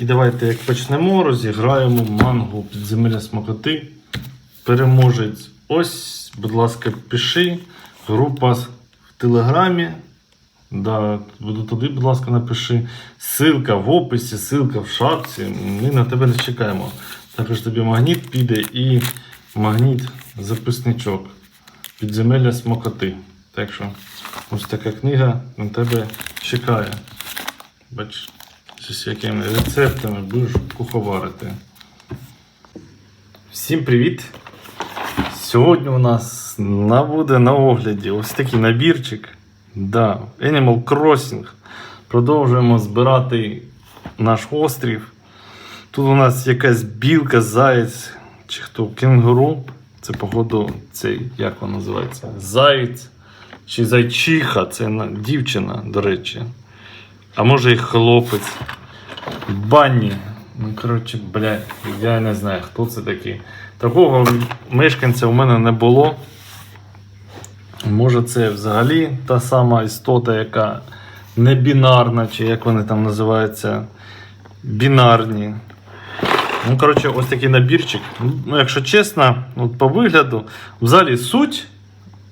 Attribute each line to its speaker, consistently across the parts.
Speaker 1: І давайте, як почнемо, розіграємо мангу підземелля смакоти. Переможець. Ось, будь ласка, пиши. Група в Телеграмі. Да, туди, будь ласка, напиши. Силка в описі, силка в шапці. Ми на тебе не чекаємо. Також тобі магніт піде і магніт записничок. Підземелля смакоти. Так що ось така книга на тебе чекає. Бач, з якими рецептами будеш куховарити. Всім привіт! Сьогодні у нас на буде на огляді ось такий набірчик. Да, Animal Crossing. Продовжуємо збирати наш острів. Тут у нас якась білка, заєць чи хто кенгуру. Це, походу, цей, як вона називається? Заєць чи зайчиха, це дівчина, до речі. А може і хлопець. Банні. Ну, коротше, блядь, я не знаю, хто це такий. Такого мешканця у мене не було. Може, це взагалі та сама істота, яка не бінарна, чи як вони там називаються, бінарні. Ну, коротше, ось такий набірчик. Ну, якщо чесно, от по вигляду, взагалі суть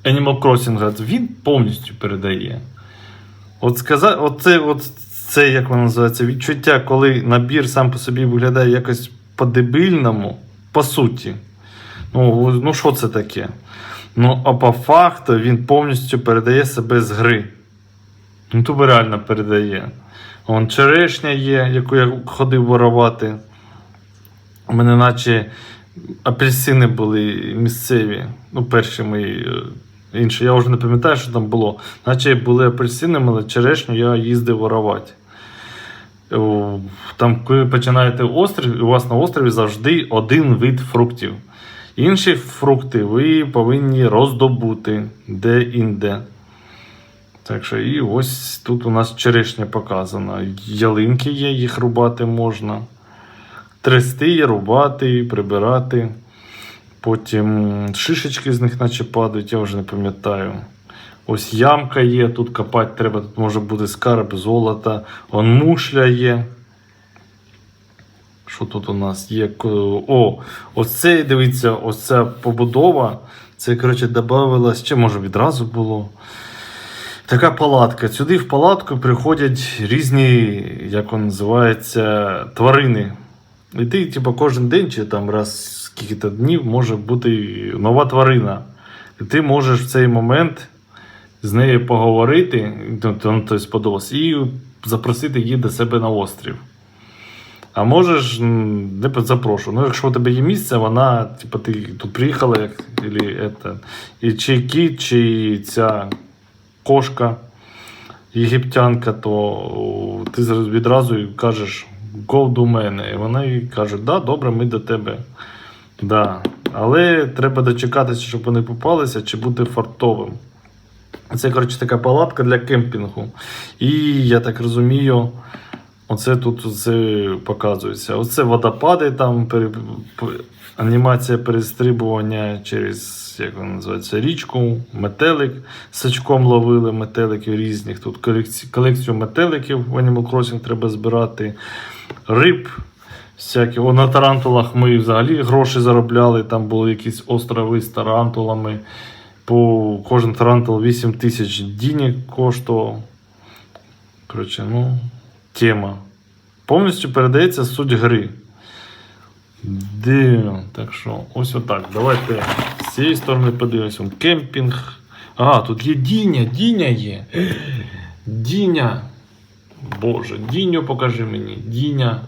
Speaker 1: Animal Crossing він повністю передає. От сказати, оце, от це, як воно називається, відчуття, коли набір сам по собі виглядає якось по-дебільному, по суті. Ну, ну що це таке? Ну, а по факту він повністю передає себе з гри. Ну, тобі реально передає. Вон черешня є, яку я ходив воровати. У мене наче апельсини були місцеві. Ну, перші мої. Е, Інші, я вже не пам'ятаю, що там було. Наче були апельсини, але черешню я їздив воровати. Там, коли починаєте острів, у вас на острові завжди один вид фруктів. Інші фрукти ви повинні роздобути де-інде. Так що, і ось тут у нас черешня показана. Ялинки є, їх рубати можна. Трести, рубати, прибирати. Потім шишечки з них наче падають, я вже не пам'ятаю. Ось ямка є, тут копати треба, тут може бути скарб, золото. Вон мушля є. Що тут у нас є? О, ось дивіться, ось ця побудова. Це, коротше, додавалось, чи може відразу було. Така палатка. Сюди в палатку приходять різні, як він називається, тварини. І ти, типу, кожен день чи там раз скільки-то днів може бути нова тварина. І ти можеш в цей момент з нею поговорити, ну, ну, тобто сподобалось, і запросити її до себе на острів. А можеш не запрошую. Ну, якщо у тебе є місце, вона, типу, ти тут приїхала, як, или, это, і чи кіт, чи ця кошка єгиптянка, то ти відразу кажеш go до мене. І вона їй каже, да, добре, ми до тебе. Да. Але треба дочекатися, щоб вони попалися, чи бути фартовим. Це, коротше, така палатка для кемпінгу. І я так розумію, оце тут це показується. Оце водопади, там пере- анімація перестрибування через як вона називається, річку, метелик. Сачком ловили метеликів різних. Тут колекці- колекцію метеликів в Animal Crossing треба збирати. Риб. Всякі. О, на тарантулах ми взагалі гроші заробляли. Там були якісь острови з тарантулами. По кожен тарантул 8 тисяч дінь коштував. Коротше, ну, тема. Повністю передається суть гри. Де? Так що, ось отак. Давайте з цієї сторони подивимося. Кемпінг. А, тут є Діня, Діня є. Діня. Боже, Діню покажи мені. Діня.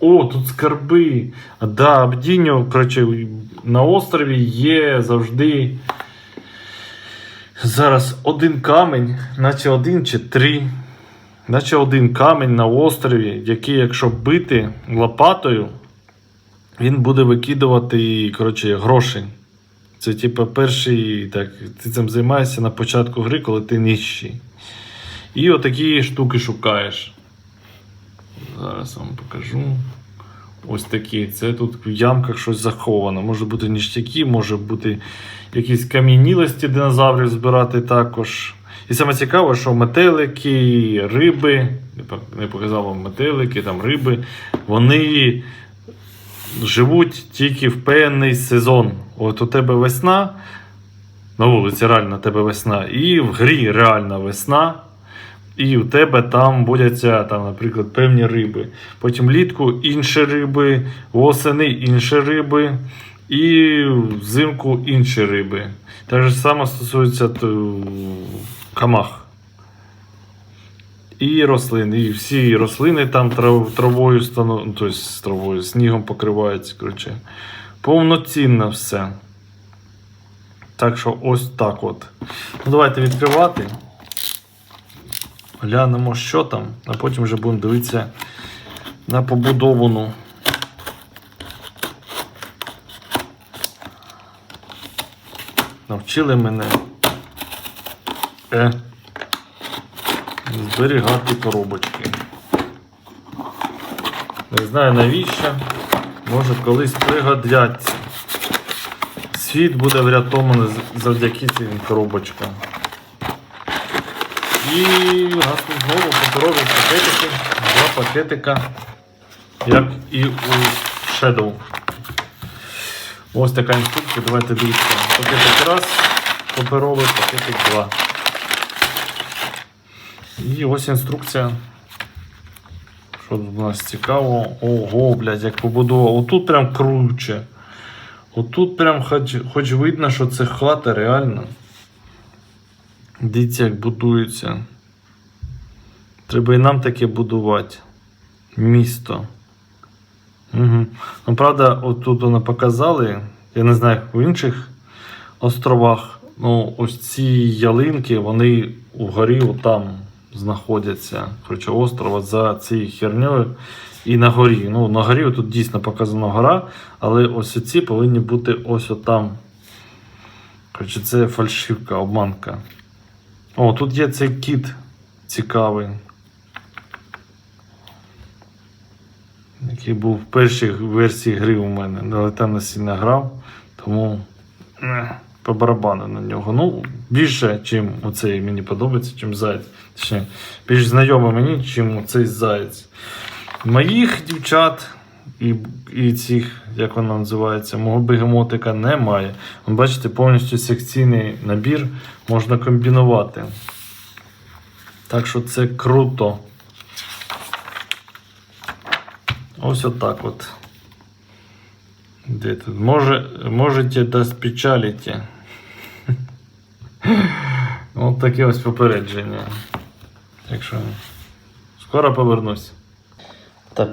Speaker 1: О, тут скарби. Да, об Діню, коротше, на острові є завжди. Зараз один камінь, наче один чи три. Наче один камінь на острові, який, якщо бити лопатою, він буде викидувати коротше, гроші. Це, типу, перший, так, ти цим займаєшся на початку гри, коли ти нижчий. І отакі штуки шукаєш. Зараз вам покажу. Ось такі. Це тут в ямках щось заховано. Може бути ніштяки, може бути якісь кам'янілості динозаврів збирати також. І саме цікаве, що метелики, риби, не показав вам метелики, там риби, вони живуть тільки в певний сезон. От у тебе весна, на вулиці реально у тебе весна, і в грі реальна весна. І у тебе там водяться, там, наприклад, певні риби. Потім влітку інші риби, восени інші риби, і взимку інші риби. Так же саме стосується камах. І рослин, і всі рослини там трав, травою стану, ну, тобто травою, снігом покриваються. Коротше. Повноцінно все. Так що ось так от. Ну, давайте відкривати. Глянемо, що там, а потім вже будемо дивитися на побудовану. Навчили мене е, зберігати коробочки. Не знаю навіщо. Може колись пригодяться. Світ буде врятований завдяки цим коробочкам. І у нас знову паперові пакетики. Два пакетика, як і у Shadow. Ось така інструкція. Давайте дивіться. Пакетик раз, паперовий, пакетик два. І ось інструкція. Що тут у нас цікаво? Ого, блядь, як побудова. Отут прям круче. Отут прям хоч, хоч видно, що це хата реально. Дивіться, як будується. Треба і нам таке будувати. Місто. Угу. Ну, правда, от тут вони показали, я не знаю, як в інших островах, ну, ось ці ялинки, вони угорі отам знаходяться. Коротше, острова за цією хернею і на горі. Ну, на горі тут дійсно показана гора, але ось ці повинні бути ось отам. Коротше, це фальшивка, обманка. О, тут є цей кіт цікавий. Який був в першій версії гри у мене. Але там не сильно грав, тому по барабану на нього. Ну, більше, чим оцей мені подобається, чим заяць. Точніше, більш знайомий мені, чим цей заєць. Моїх дівчат і, і цих, як вона називається, мого бегемотика немає. Ви Бачите, повністю секційний набір можна комбінувати. Так що це круто. Ось отак от. Де тут? Може, можете доспечалити. Ось таке ось попередження. Так що скоро повернусь. Так,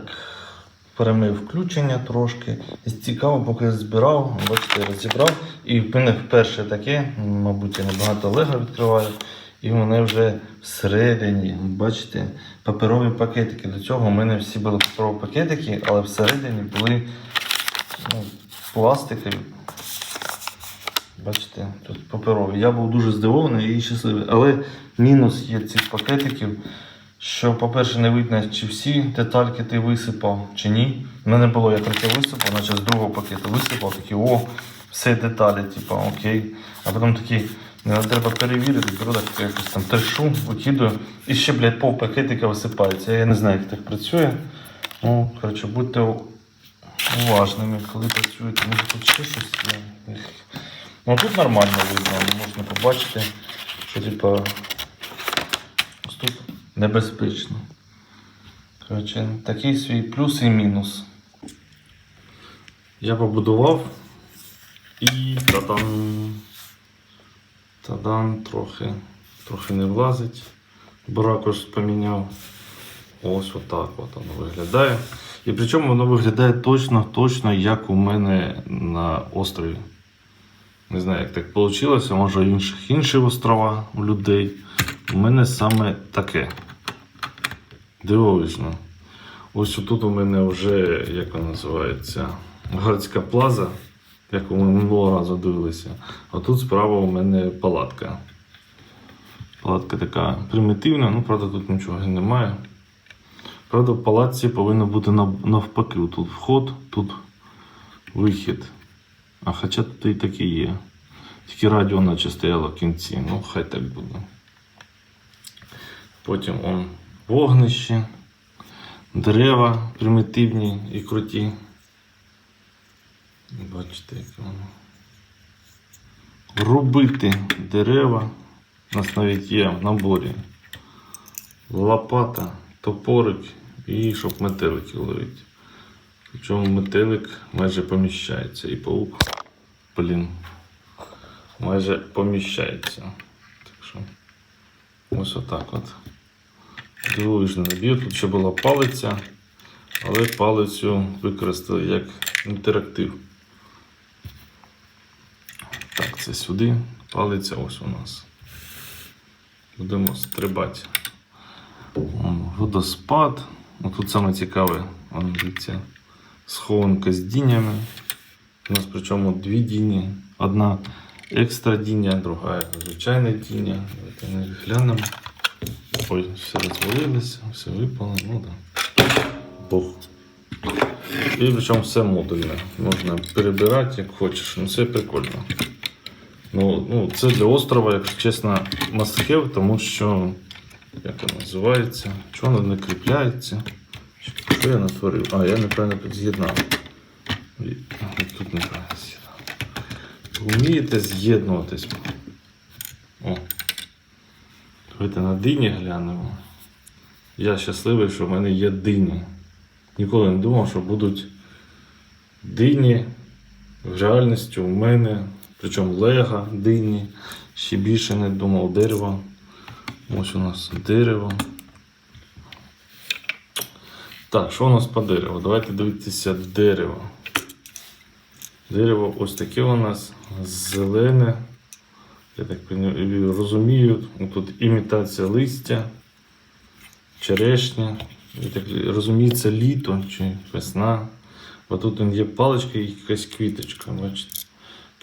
Speaker 1: перемив включення трошки. І Цікаво, поки я збирав, бачите, розібрав. І в мене вперше таке, мабуть, я небагато лего відкриваю. І в мене вже всередині, бачите, паперові пакетики. До цього у мене всі були паперові пакетики, але всередині були ну, пластикові. Бачите, тут паперові. Я був дуже здивований і щасливий. Але мінус є цих пакетиків, що, по-перше, не видно, чи всі детальки ти висипав, чи ні. У мене було, я третє висипав, наче з другого пакету висипав, такий, о, все деталі, типу, окей. А потім такий, не треба перевірити, беру так якось там трешу, викидаю. І ще, блядь, пов пакетика висипається. Я не знаю, як так працює. Ну, коротше, будьте уважними, коли працюєте. Може тут ще щось Ну тут нормально видно, можна побачити, що типа ось тут небезпечно. Коротше, такий свій плюс і мінус. Я побудував і тадан. Тадан трохи, трохи не влазить. Бо ракурс поміняв. Ось отак от воно виглядає. І причому воно виглядає точно, точно, як у мене на острові. Не знаю, як так вийшло, може інших інші острова у людей. У мене саме таке. Дивовижно. Ось тут у мене вже, як вона називається, городська плаза, як ми минулого разу дивилися. А тут справа у мене палатка. Палатка така примітивна, ну правда тут нічого немає. Правда, в палатці повинно бути навпаки. Тут вход, тут вихід. А хоча тут і таке є. Тільки радіо наче стояло в кінці. Ну, хай так буде. Потім он вогнище, дерева примітивні і круті. Бачите, яке воно. Рубити дерева. У нас навіть є в наборі лопата, топорик і щоб метеликів ловити. Причому метелик майже поміщається і паук, блін, майже поміщається. Так що ось отак от. Дивовижний набір. Тут ще була палиця, але палицю використали як інтерактив. Так, це сюди. Палиця ось у нас. Будемо стрибати. Водоспад. Ну, тут саме цікаве, дивіться, схованка з дінями. У нас причому дві діні. Одна екстра діня, друга звичайна діня. Давайте ми глянемо. Ой, все розвалилося, все випало, ну да. Бог. І причому все модульне. Можна перебирати як хочеш. Ну це прикольно. Ну, ну, це для острова, якщо чесно, маскев, тому що. Як воно називається? Чого воно не кріпляється? Що я натворив? А, я неправильно підз'єднав. Тут неправильно з'єднав. Вмієте з'єднуватись? О. Давайте на дині глянемо. Я щасливий, що в мене є дині. Ніколи не думав, що будуть дині в реальності у мене. Причому лега дині. Ще більше не думав дерево. Ось у нас дерево. Так, що у нас по дереву? Давайте дивитися дерево. Дерево ось таке у нас зелене. Я так розумію, тут імітація листя, черешня. Я так розумію, це літо чи весна. Бо тут є паличка і якась квіточка. Бачите?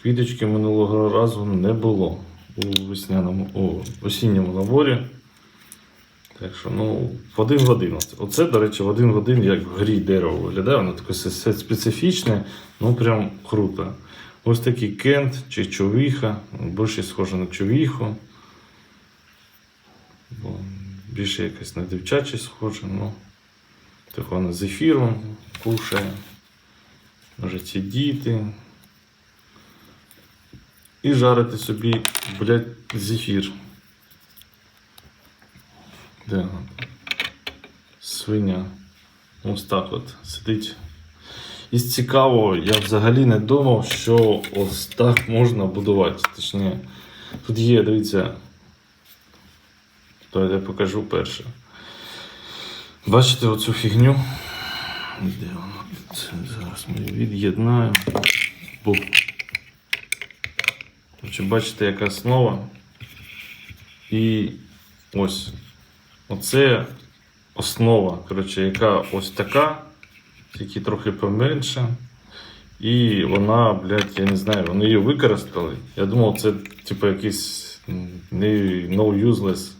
Speaker 1: Квіточки минулого разу не було у весняному, у осінньому наборі. Так що, ну, в один в один. Оце, до речі, в один в один, як в грі дерево виглядає, воно таке специфічне, ну прям круто. Ось такий кент чи човіха, більше схоже на човіху. Більше якось на дівчаче схоже, ну. Так вона з ефіром кушає. Може ці діти. І жарити собі, блядь, зефір. Де? Свиня. Ось так от сидить. Із цікавого, я взагалі не думав, що ось так можна будувати. Точніше, тут є, дивіться. Давайте я покажу перше. Бачите оцю фігню? Де вона? Це зараз ми її від'єднаємо. Бачите, яка основа. І ось. Оце основа, коротше, яка ось така, тільки трохи поменша. І вона, блядь, я не знаю, вони її використали. Я думав, це типу якісь no useless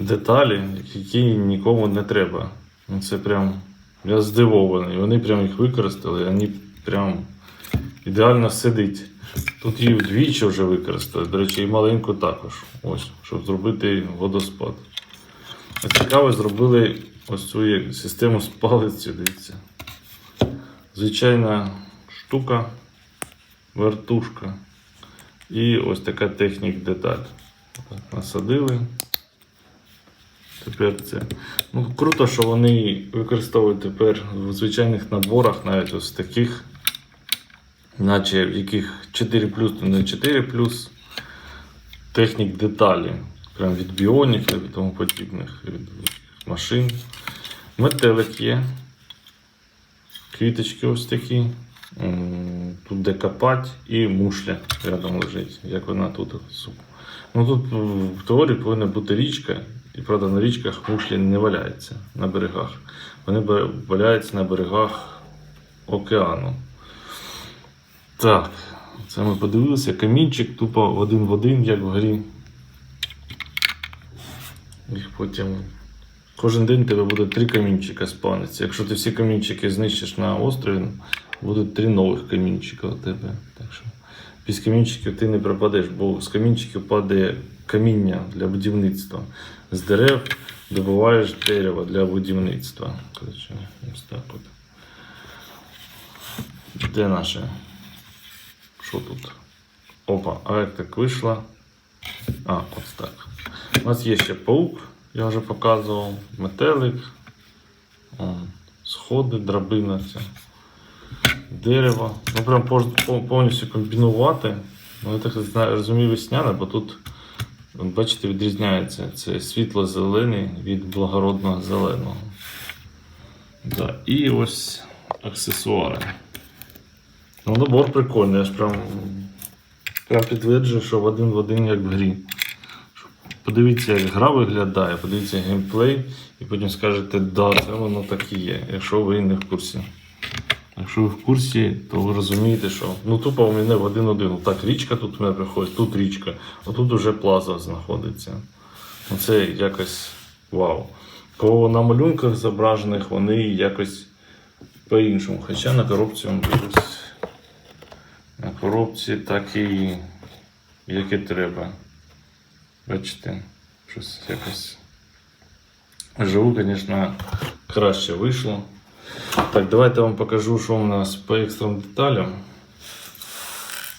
Speaker 1: деталі, які нікому не треба. Ну, Це прям. Я здивований. Вони прям їх використали, вони прям ідеально сидить. Тут її вдвічі вже використали. До речі, і маленьку також. Ось, щоб зробити водоспад. Цікаво, зробили ось цю систему з дивіться. Звичайна штука, вертушка. І ось така технік деталь. Насадили. Тепер це. Ну, круто, що вони використовують тепер в звичайних наборах, навіть ось таких наче в яких 4 плюс, то не 4 плюс. Технік деталі. Прям від біоніків і тому подібних, машин. Метелик є. Квіточки ось такі. Тут де копать і мушля рядом лежить. Як вона тут. Ну тут в теорії повинна бути річка, і правда на річках мушлі не валяються на берегах. Вони валяються на берегах океану. Так, це ми подивилися. Камінчик тупо один в один, як в грі. Їх потім. Кожен день тебе буде три камінчика спавниться. Якщо ти всі камінчики знищиш на острові, будуть три нових камінчика у тебе. Так що без камінчиків ти не пропадеш, бо з камінчиків падає каміння для будівництва. З дерев добуваєш дерево для будівництва. Коротше, ось так от. Де наше? Що тут? Опа, а як так вийшло? А, ось так. У нас є ще паук, я вже показував, метелик, сходи, драбина ця, дерево. Ну прям повністю комбінувати. Ну, я так розумію весняне, бо тут, бачите, відрізняється. Це світло-зелений від благородного зеленого. Да. І ось аксесуари. Ну, набор прикольний, я ж прям, прям підтверджую, що в один в один як в грі. Подивіться, як гра виглядає, подивіться геймплей, і потім скажете, да, це воно так і є, якщо ви не в курсі. Якщо ви в курсі, то ви розумієте, що ну тупо у мене в один-один. Так, річка тут у мене приходить, тут річка, а тут вже плаза знаходиться. Ну, Це якось вау. По на малюнках зображених вони якось по-іншому. Хоча на коробці. На коробці так і як і треба. Бачите, щось якось. Живу, звісно, краще вийшло. Так, давайте вам покажу, що у нас по екстрам деталям.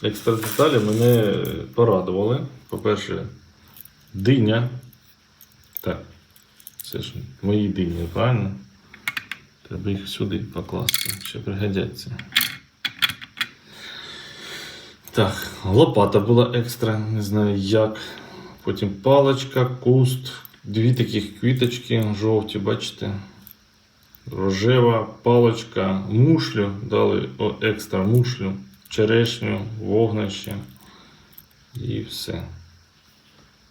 Speaker 1: Екстра деталі мене порадували. По-перше, диня. Так, це ж мої дині, правильно? Треба їх сюди покласти, ще пригодяться. Так, лопата була екстра, не знаю як. Потім паличка, куст, дві таких квіточки жовті, бачите. Рожева паличка, мушлю, дали о, екстра мушлю, черешню, вогнище і все.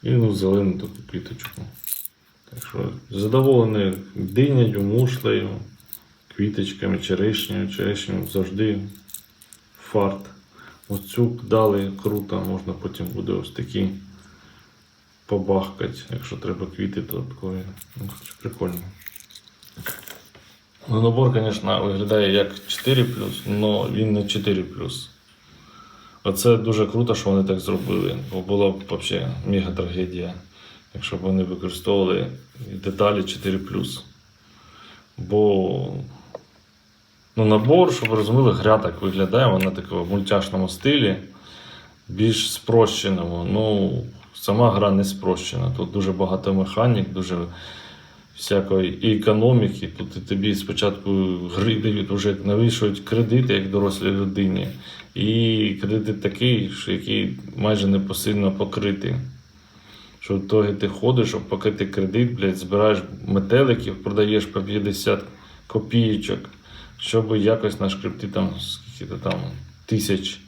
Speaker 1: І ну, зелену таку квіточку. Так що задоволений динею, мушлею, квіточками, черешнею, черешнею завжди фарт. Оцю дали круто, можна потім буде ось такі побахкати, якщо треба квіти, то такої. Ну, прикольно. Ну, набор, звісно, виглядає як 4 але він не 4 Оце дуже круто, що вони так зробили. Бо була б взагалі мега трагедія, якщо б вони використовували деталі 4 Бо ну, набор, щоб ви розуміли, гра так виглядає, вона такого в мультяшному стилі, більш спрощеному. Ну, сама гра не спрощена. Тут дуже багато механік, дуже всякої і економіки. Тут тобі спочатку гри дають вже навішують кредити, як дорослій людині. І кредит такий, що який майже непосильно покритий. Що в ітогі ти ходиш, щоб покрити кредит, блядь, збираєш метеликів, продаєш по 50 копійочок, щоб якось нашкребти там скільки то там тисяч.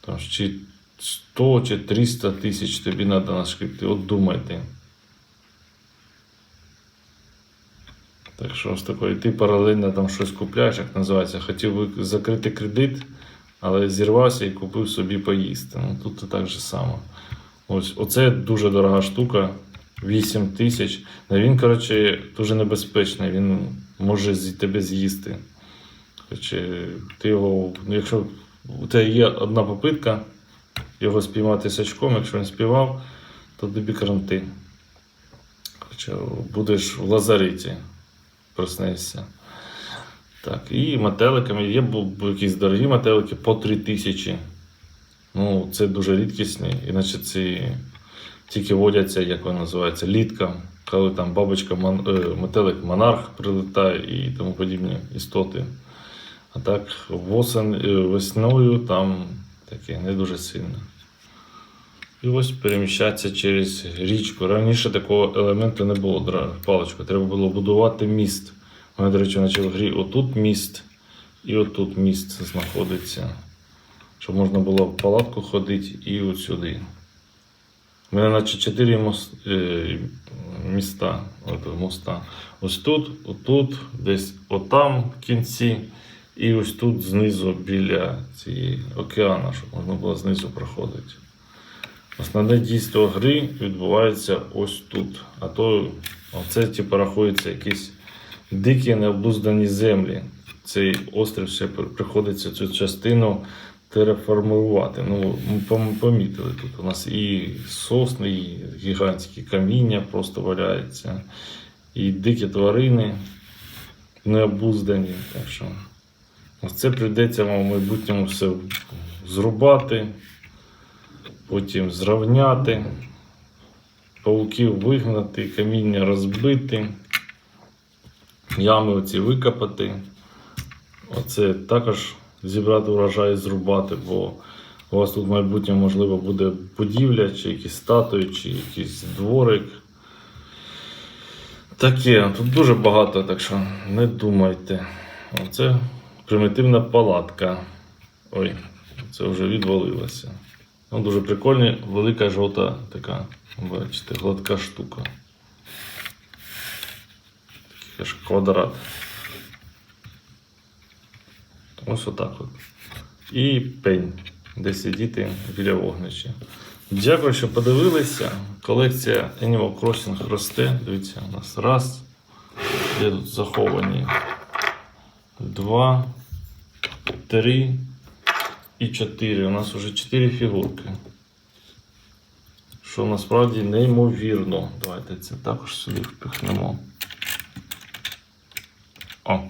Speaker 1: Там, чи 100 чи 300 тисяч тобі треба нашкребти. От думайте. Так що з такої ти паралельно там щось купляєш, як називається. Хотів би закрити кредит, але зірвався і купив собі поїсти. Ну, тут і так же само. Ось, оце дуже дорога штука. 8 тисяч. Ну, Він, коротше, дуже небезпечний, він може тебе з'їсти. Ти його, ну, якщо у тебе є одна попитка його спіймати сачком, якщо він співав, то тобі карантин. Коротше, будеш в лазариті проснешся. Так, і метеликами є якісь дорогі метелики по 3 тисячі. Ну, це дуже рідкісні, іначе ці тільки водяться, як вона називається, літка, коли там бабочка, мон, е, метелик монарх прилітає і тому подібні істоти. А так восен, е, весною там таке не дуже сильно. І ось переміщатися через річку. Раніше такого елементу не було паличка. Треба було будувати міст. У мене, до речі, наче в грі отут міст і отут міст знаходиться. Щоб можна було в палатку ходити і от сюди. У мене наче чотири мос- е, міста. От, моста. Ось тут, отут, десь отам в кінці. І ось тут знизу біля цієї океану, щоб можна було знизу проходити. Основне дійство гри відбувається ось тут. А то це типу, рахується якісь дикі необуздані землі. Цей острів ще приходиться цю частину тереформувати. Ну, ми помітили тут у нас і сосни, і гігантські каміння просто валяються, і дикі тварини необуздані. Так що це прийдеться вам в майбутньому все зрубати, потім зрівняти, пауків вигнати, каміння розбити, ями оці викопати. Оце також зібрати урожай і зрубати, бо у вас тут в майбутньому, можливо, буде будівля, чи якісь статуї, чи якийсь дворик. Таке, тут дуже багато, так що не думайте. Оце примітивна палатка. Ой, це вже відвалилося. Ну, дуже прикольна, велика жовта така, бачите, гладка штука. Такий аж квадрат. Ось отак от. І пень, де сидіти біля вогнища. Дякую, що подивилися. Колекція Animal Crossing росте. Дивіться, у нас раз. Є тут заховані два, три і чотири. У нас вже чотири фігурки. Що насправді неймовірно. Давайте це також сюди впихнемо. О.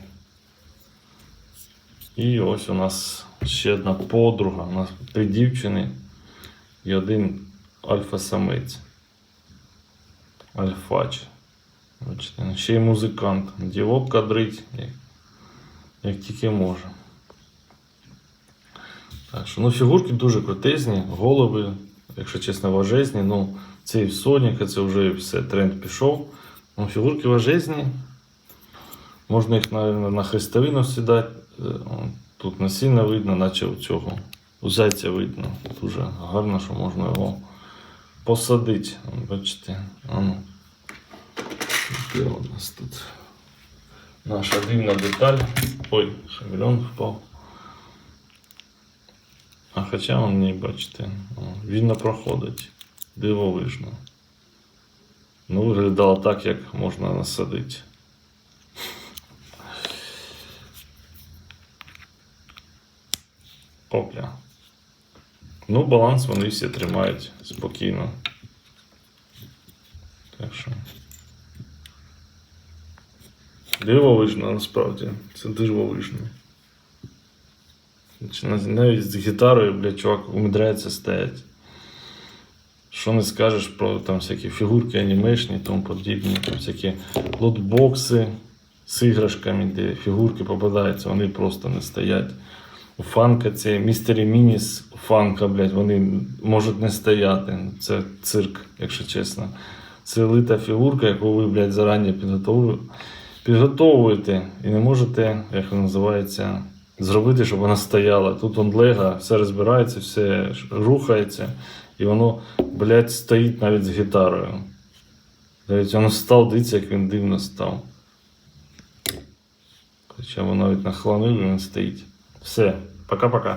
Speaker 1: І ось у нас ще одна подруга. У нас три дівчини і один альфа-самець. Альфач. Ще й музикант. Дівок кадрить, як тільки може. Так що, ну, фігурки дуже крутезні, голови, якщо чесно, важезні. Ну, це і в Соніка, це вже все, тренд пішов. Ну, фігурки важезні. Можна їх, навіть, на хрестовину сідати. Е, Тут насіння видно, наче у цього. У зайця видно. Дуже гарно, що можна його посадити. Бачите. А ну. Де у нас тут? Наша дивна деталь. Ой, шамельон впав. Хоча он не бачите, вільно проходить. Дивовижно. Ну, виглядало так, як можна насадити. Опля. Ну, баланс вони всі тримають спокійно. Так що. Дивовижно, насправді. Це дивовижно. Навіть з гітарою, блядь, чувак умудряється стоять. Що не скажеш про там всякі фігурки анімешні, і тому подібні, там всякі лотбокси з іграшками, де фігурки попадаються, вони просто не стоять. У фанка це містері Мініс, фанка, блядь, вони можуть не стояти. Це цирк, якщо чесно. Це лита фігурка, яку ви, блядь, зарані підготовили- підготовуєте і не можете, як вона називається, зробити, щоб вона стояла. Тут он лего, все розбирається, все рухається, і воно, блядь, стоїть навіть з гітарою. Навіть воно став, дивіться, як він дивно став. Хоча воно навіть нахланив, і він стоїть. Все, пока-пока.